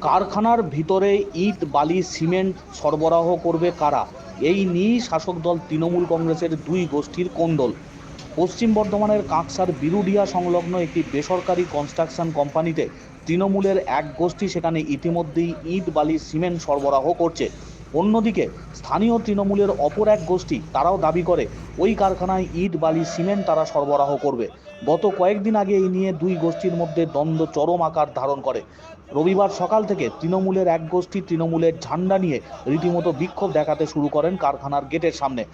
কারখানার ভিতরে ইট বালি সিমেন্ট সরবরাহ করবে কারা? এই নিয়েই শাসক দল তৃণমূল কংগ্রেসের দুই গোষ্ঠীর কোন্দল। পশ্চিম বর্ধমানের কাঁকসার বিরুডিয়া সংলগ্ন একটি বেসরকারি কনস্ট্রাকশন কোম্পানিতে তৃণমূলের এক গোষ্ঠী সেখানে ইতিমধ্যেই ইট, বালি, সিমেন্ট সরবরাহ করছে। অন্যদিকে স্থানীয় তৃণমূলের অপর এক গোষ্ঠী, তারাও দাবি করে, ওই কারখানায় ইট, বালি, সিমেন্ট তারা সরবরাহ করবে। গত কয়েকদিন আগে এই নিয়ে দুই গোষ্ঠীর মধ্যে দ্বন্দ্ব চরম আকার ধারণ করে। রবিবার সকাল থেকে তৃণমূলের এক গোষ্ঠী তৃণমূলের ঝান্ডা নিয়ে রীতিমতো বিক্ষোভ দেখাতে শুরু করেন কারখানার গেটের সামনে।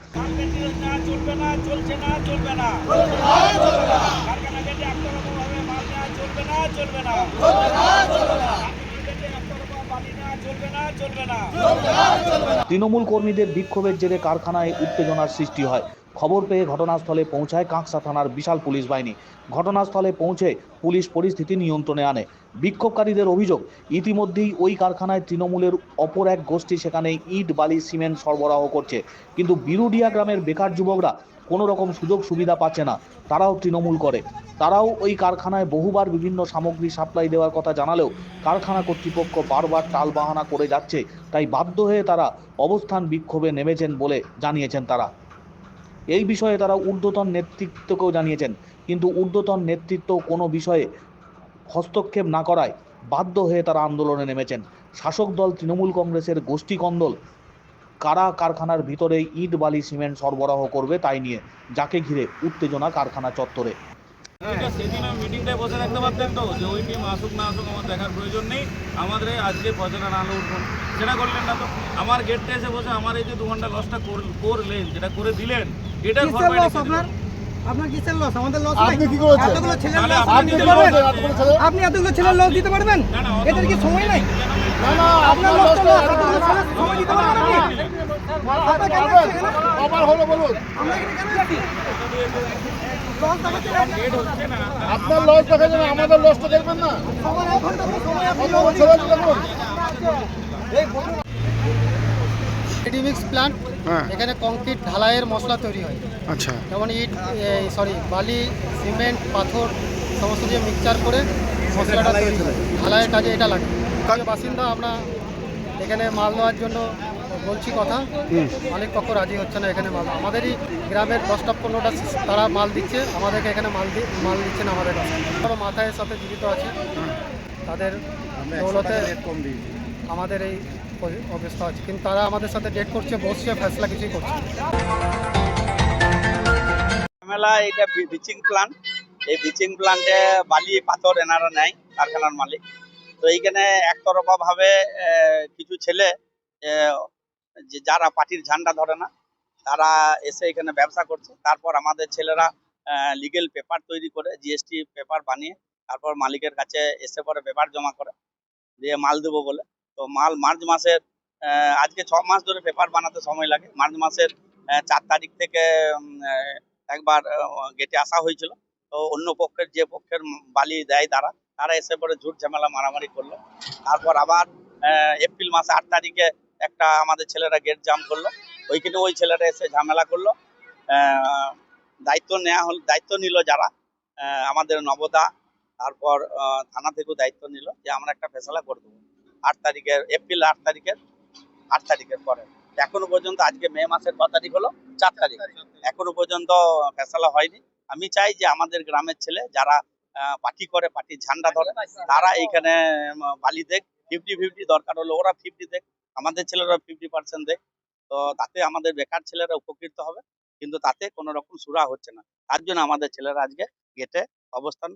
তৃণমূল কর্মীদের বিক্ষোভের জেরে কারখানায় উত্তেজনার সৃষ্টি হয়। খবর পেয়ে ঘটনাস্থলে পৌঁছায় কাঁকসা থানার বিশাল পুলিশ বাহিনী। ঘটনাস্থলে পৌঁছে পুলিশ পরিস্থিতি নিয়ন্ত্রণে আনে। বিক্ষোভকারীদের অভিযোগ, ইতিমধ্যেই ওই কারখানায় তৃণমূলের অপর এক গোষ্ঠী সেখানে ইট, বালি, সিমেন্ট সরবরাহ করছে। কিন্তু বিরুডিয়া গ্রামের বেকার যুবকরা কোনো রকম সুযোগ সুবিধা পাচ্ছে না। তারাও তৃণমূল করে। তারাও ওই কারখানায় বহুবার বিভিন্ন সামগ্রী সাপ্লাই দেওয়ার কথা জানালেও কারখানা কর্তৃপক্ষ বারবার টাল বাহানা করে যাচ্ছে। তাই বাধ্য হয়ে তারা অবস্থান বিক্ষোভে নেমেছেন বলে জানিয়েছেন তারা। এই বিষয়ে তারা ঊর্ধ্বতন নেতৃত্বকেও জানিয়েছেন। কিন্তু ঊর্ধ্বতন নেতৃত্ব কোনো বিষয়ে হস্তক্ষেপ না করায় বাধ্য হয়ে তারা আন্দোলনে নেমেছেন। শাসক দল তৃণমূল কংগ্রেসের গোষ্ঠী কন্দল কারা কারখানার ভিতরে ইট, বালি, সিমেন্ট সরবরাহ করবে তাই নিয়ে যাকে ঘিরে উত্তেজনা কারখানা চত্বরে। বসে পারতেন তো, যে ওই আসুক না আসুক আমার দেখার প্রয়োজন নেই। আমাদের আজকে করলেন না তো। আমার গেটটা এসে বসে আমার এই যে দু ঘণ্টা লসটা করলেন যেটা করে দিলেন এটা আপনার? আপনার কিসের লস আমাদের লস আপনি কি করেছেন? এতগুলো ছেলের লস আপনি দিতে পারবেন? করেছেন? এতগুলো ছেলে? আপনি এতগুলো ছেলের লস দিতে পারবেন? না, না, এদের কি সময় নাই? না, না, আপনার লস তো লস এতগুলো ছেলের সময় দিতে পারবেন আপনি? কবার হলো বলুন। আমরা এখানে কেন আপনার লস দেখা যাবে আমাদের লসটা দেখবেন না। সময় সময় আপনি রেডিমিক্স প্ল্যান্ট হ্যাঁ। এখানে কংক্রিট ঢালাইয়ের মশলা তৈরি হয়। আচ্ছা। যেমন ইট সরি বালি সিমেন্ট পাথর সমস্ত দিয়ে মিক্সচার করে মশলাটা তৈরি হয় ঢালাইয়ের কাজে এটা লাগে। বাসিন্দা আমরা এখানে মাল দেওয়ার জন্য বলছি কথা। অনেক পক্ষ রাজি হচ্ছে না এখানে মাল। আমাদেরই গ্রামের দশটা পনেরোটা তারা মাল দিচ্ছে। আমাদেরকে এখানে মাল দি মাল দিচ্ছে না আমাদের কাছে। তারা মাথায় সাথে জীবিত আছে। তাদের দৌলতে আমাদের এই অবস্থা আছে। কিন্তু তারা আমাদের সাথে ডেট করছে বসছে ফেসলা কিছুই করছে এটা বিচিং প্লান্ট এই বিচিং প্লান্টে বালি পাথর এনারা নেয় কারখানার মালিক। তো এইখানে একতরফা ভাবে আহ, কিছু ছেলে যে যারা পার্টির ঝান্ডা ধরে না তারা এসে এখানে ব্যবসা করছে। তারপর আমাদের ছেলেরা লিগেল পেপার তৈরি করে জিএসটি পেপার বানিয়ে তারপর মালিকের কাছে এসে পরে পেপার জমা করে দিয়ে মাল দেবো বলে। তো মাল মার্চ মাসের আজকে ছ মাস ধরে পেপার বানাতে সময় লাগে। মার্চ মাসের চার তারিখ থেকে একবার গেটে আসা হয়েছিল। তো অন্য পক্ষের, যে পক্ষের বালি দেয় তারা তারা এসে পরে ঝুট ঝামেলা মারামারি করল। তারপর আবার এপ্রিল মাসে আট তারিখে একটা আমাদের ছেলেরা গেট জাম করল। ওইখানে ওই ছেলেটা এসে ঝামেলা করল। দায়িত্ব নেওয়া হল, দায়িত্ব নিল যারা আমাদের নবদা, তারপর থানা থেকেও দায়িত্ব নিল যে আমরা একটা ফেসলা করে দেবো। আট তারিখের, এপ্রিল আট তারিখের আট তারিখের পরে। এখনও পর্যন্ত আজকে মে মাসের ক তারিখ হলো? চার তারিখ। এখনও পর্যন্ত ফেসলা হয়নি। আমি চাই যে আমাদের গ্রামের ছেলে যারা পার্টি করে পার্টির ঝান্ডা ধরে, তারা এইখানে বালি দেখ ফিফটি ফিফটি দরকার হলো ওরা ফিফটি দেখ, আমাদের ছেলেরা ফিফটি পার্সেন্ট দেখ। তো তাতে আমাদের বেকার ছেলেরা উপকৃত হবে, কিন্তু তাতে কোনো রকম সুরা হচ্ছে না। তার জন্য আমাদের ছেলেরা আজকে গেটে অবস্থান